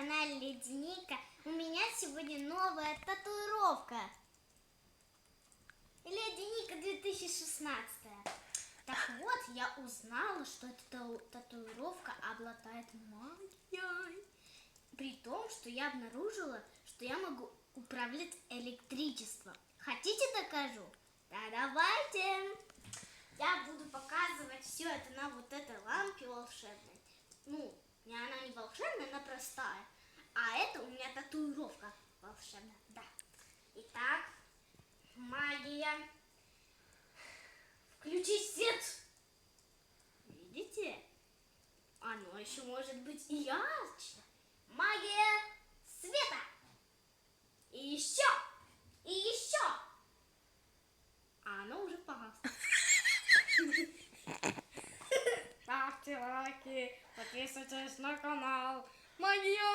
канале Леденика. У меня сегодня новая татуировка. Леденика 2016. Так вот, я узнала, что эта та- татуировка обладает магией. При том, что я обнаружила, что я могу управлять электричеством. Хотите докажу? Да давайте. Я буду показывать все это на вот этой лампе волшебной. Ну, волшебная, она простая. А это у меня татуировка волшебная. Да. Итак, магия. Включить свет. Видите? Оно еще может быть и ярче. Магия света. И еще. И еще. А оно уже погасло. Ставьте лайки, подписывайтесь на канал. Магия